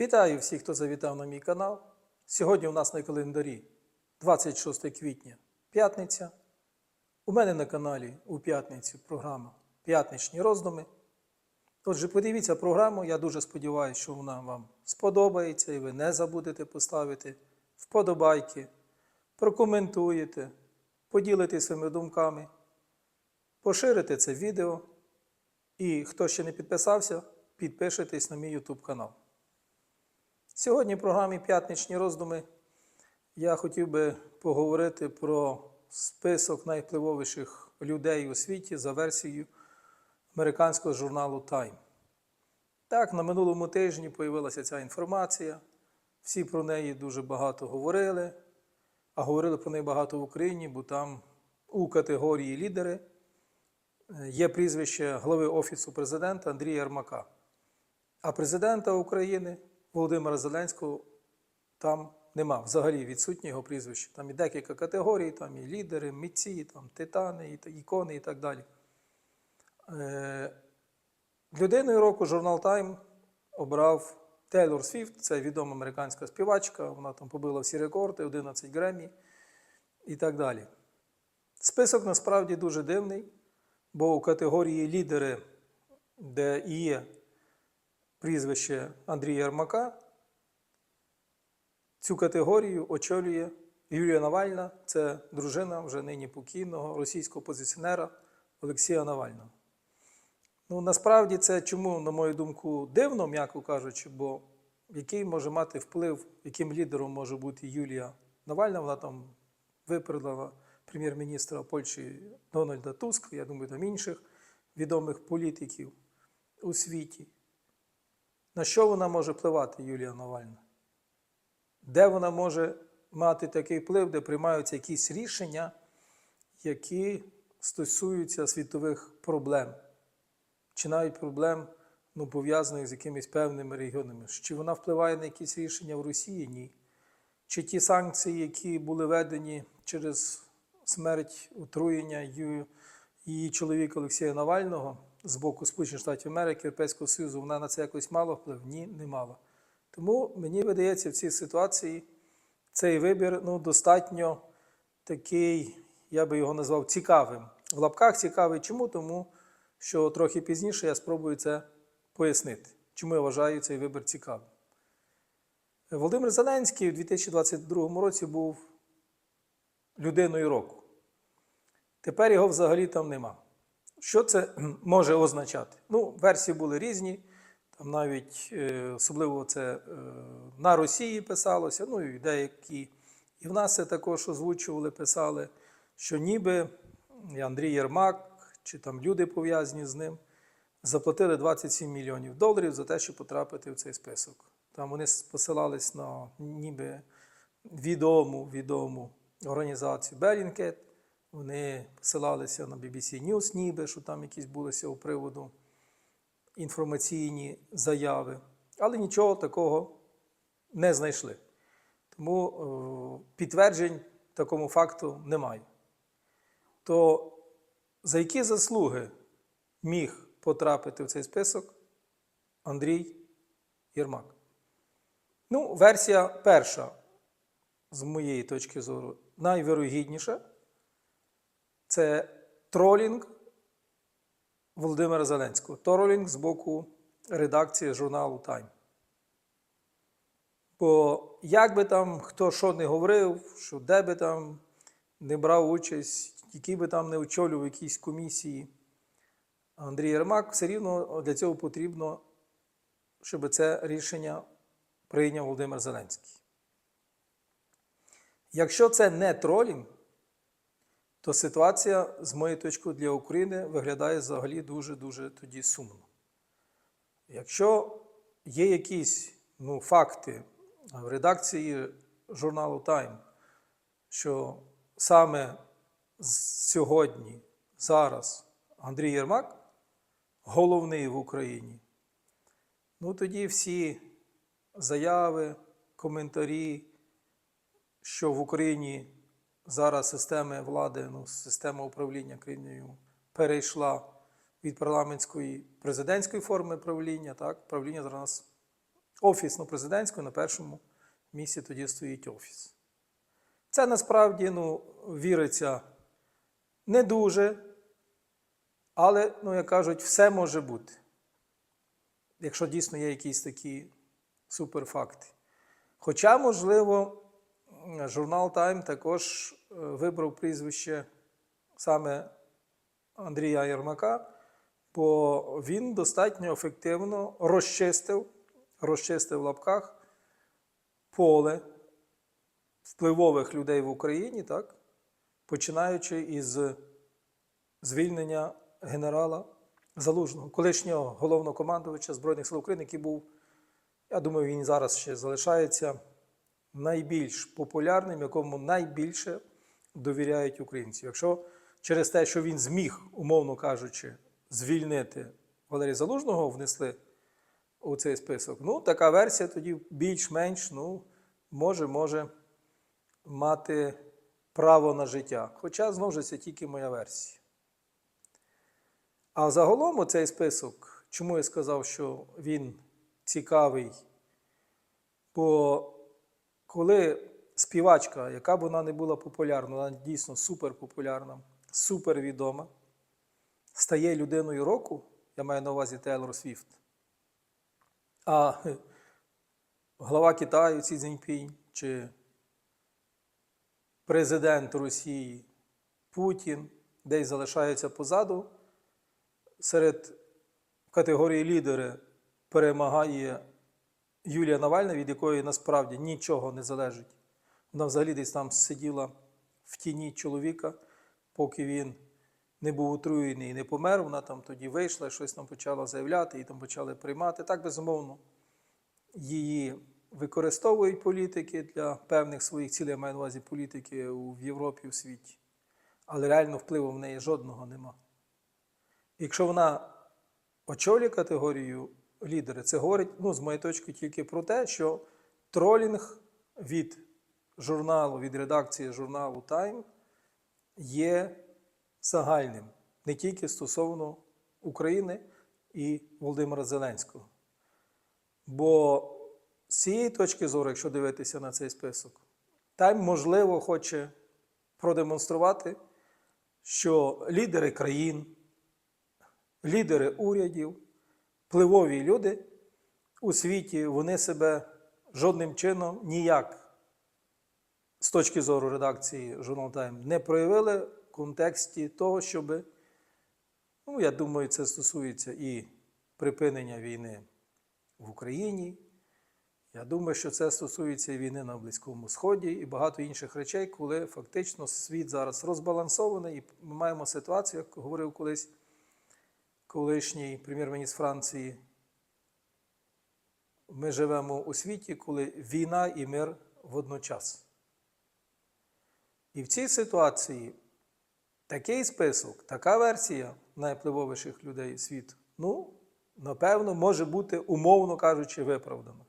Вітаю всіх, хто завітав на мій канал. Сьогодні у нас на календарі 26 квітня, п'ятниця. У мене на каналі у п'ятницю програма П'ятничні роздуми. Отже, подивіться програму. Я дуже сподіваюся, що вона вам сподобається і ви не забудете поставити вподобайки, прокоментуєте, поділитесь своїми думками, поширите це відео. І хто ще не підписався, підпишитесь на мій YouTube канал. Сьогодні в програмі П'ятничні роздуми я хотів би поговорити про список найвпливовіших людей у світі за версією американського журналу Time. Так, на минулому тижні появилася ця інформація. Всі про неї дуже багато говорили, а говорили про неї багато в Україні, бо там у категорії лідери є прізвище глави Офісу президента Андрія Ярмака. А президента України Володимира Зеленського там нема. Взагалі відсутнє його прізвище. Там і декілька категорій, там і лідери, митці, там титани, і ікони і так далі. Е, Людиною року журнал Time обрав Тейлор Свіфт, це відома американська співачка, вона там побила всі рекорди, 11 Греммі і так далі. Список насправді дуже дивний, бо у категорії лідери, де є прізвище Андрія Ярмака, цю категорію очолює Юлія Навальна, це дружина вже нині покійного російського опозиціонера Олексія Навального. Ну, насправді це чому, на мою думку, дивно, м'яко кажучи, бо який може мати вплив, яким лідером може бути Юлія Навальна, вона там випередила прем'єр-міністра Польщі Дональда Туска, я думаю, там інших відомих політиків у світі. На що вона може впливати, Юлія Навальна? Де вона може мати такий вплив, де приймаються якісь рішення, які стосуються світових проблем, чи навіть проблем, ну, пов'язаних з якимись певними регіонами? Чи вона впливає на якісь рішення в Росії? Ні. Чи ті санкції, які були введені через смерть отруєння її чоловіка Олексія Навального з боку Сполучених Штатів Америки, Європейського Союзу, вона на це якось мала вплив? Ні, не мала. Тому мені видається в цій ситуації цей вибір ну, достатньо такий, я би його назвав цікавим. В лапках цікавий. Чому? Тому що трохи пізніше я спробую це пояснити, чому я вважаю цей вибір цікавим. Володимир Зеленський у 2022 році був людиною року. Тепер його взагалі там нема. Що це може означати? Ну, версії були різні. Там навіть е, особливо це е, на Росії писалося, ну і деякі і в нас це також озвучували, писали, що ніби і Андрій Єрмак чи там люди пов'язані з ним заплатили 27 мільйонів доларів за те, щоб потрапити в цей список. Там вони посилались на ніби відому, відому організацію Bellingcat, вони посилалися на BBC News, ніби, що там якісь були з приводу інформаційні заяви, але нічого такого не знайшли. Тому е, підтверджень такому факту немає. То за які заслуги міг потрапити в цей список Андрій Єрмак? Ну, версія перша, з моєї точки зору, найвірогідніша це тролінг Володимира Зеленського. Тролінг з боку редакції журналу Time. Бо як би там хто що не говорив, що де би там не брав участь, який би там не очолював якісь комісії, Андрій Єрмак, все рівно для цього потрібно, щоб це рішення прийняв Володимир Зеленський. Якщо це не тролінг, то ситуація, з моєї точки для України, виглядає взагалі дуже-дуже тоді сумно. Якщо є якісь ну, факти в редакції журналу Time, що саме сьогодні, зараз Андрій Єрмак головний в Україні, ну тоді всі заяви, коментарі, що в Україні зараз система влади, ну, система управління країною перейшла від парламентської президентської форми правління, так, правління зараз офісно-президентського, на першому місці тоді стоїть офіс. Це насправді ну, віриться не дуже, але, ну, як кажуть, все може бути. Якщо дійсно є якісь такі суперфакти. Хоча, можливо, журнал Time також е, вибрав прізвище саме Андрія Єрмака, бо він достатньо ефективно розчистив, розчистив в лапках поле впливових людей в Україні, так? починаючи із звільнення генерала Залужного, колишнього головнокомандувача Збройних сил України, який був, я думаю, він зараз ще залишається найбільш популярним, якому найбільше довіряють українці. Якщо через те, що він зміг, умовно кажучи, звільнити Валерія Залужного, внесли у цей список, ну, така версія тоді більш-менш ну, може, може мати право на життя. Хоча, знову ж це тільки моя версія. А загалом оцей список, чому я сказав, що він цікавий? Бо коли співачка, яка б вона не була популярна, вона дійсно суперпопулярна, супервідома, стає людиною року, я маю на увазі Тейлор Свіфт, а глава Китаю Ці Цзіньпінь чи президент Росії Путін десь залишаються позаду, серед категорії лідери перемагає Юлія Навальна, від якої насправді нічого не залежить. Вона взагалі десь там сиділа в тіні чоловіка, поки він не був отруєний і не помер. Вона там тоді вийшла, щось там почала заявляти, і там почали приймати. Так, безумовно, її використовують політики для певних своїх цілей, я маю на увазі політики в Європі, у світі. Але реально впливу в неї жодного нема. Якщо вона очолює категорію лідери, це говорить, ну, з моєї точки, тільки про те, що тролінг від журналу, від редакції журналу Time є загальним, не тільки стосовно України і Володимира Зеленського. Бо з цієї точки зору, якщо дивитися на цей список, Time, можливо, хоче продемонструвати, що лідери країн, лідери урядів, впливові люди у світі, вони себе жодним чином ніяк з точки зору редакції Journal Time не проявили в контексті того, щоб, ну, я думаю, це стосується і припинення війни в Україні. Я думаю, що це стосується і війни на Близькому Сході і багато інших речей, коли фактично світ зараз розбалансований, і ми маємо ситуацію, як говорив колись колишній прем'єр-міністр Франції. Ми живемо у світі, коли війна і мир водночас. І в цій ситуації такий список, така версія найвпливовіших людей світу, ну, напевно, може бути, умовно кажучи, виправдана.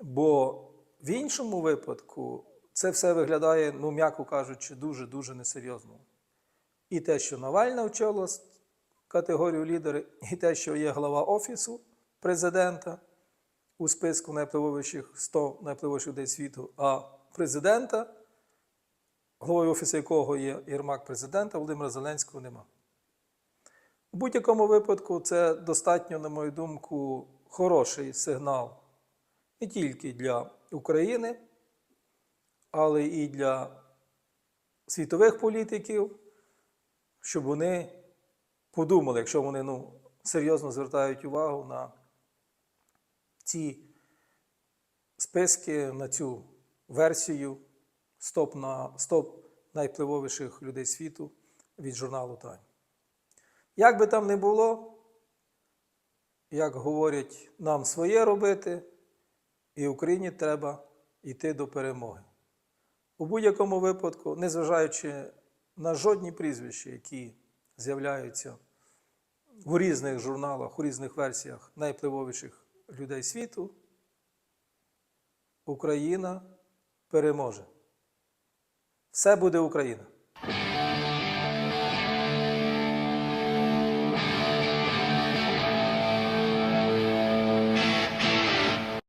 Бо в іншому випадку це все виглядає, ну, м'яко кажучи, дуже-дуже несерйозно. І те, що Навальна очолила категорію лідери, і те, що є глава Офісу президента у списку найвпливовіших 100 найвпливовіших людей світу, а президента, головою Офісу якого є Єрмак президента, Володимира Зеленського нема. У будь-якому випадку це достатньо, на мою думку, хороший сигнал не тільки для України, але і для світових політиків, щоб вони подумали, якщо вони ну, серйозно звертають увагу на ці списки, на цю версію стоп, на, стоп найвпливовіших людей світу від журналу Time. Як би там не було, як говорять, нам своє робити, і Україні треба йти до перемоги. У будь-якому випадку, незважаючи на жодні прізвища, які з'являються у різних журналах, у різних версіях найвпливовіших людей світу, Україна переможе. Все буде Україна.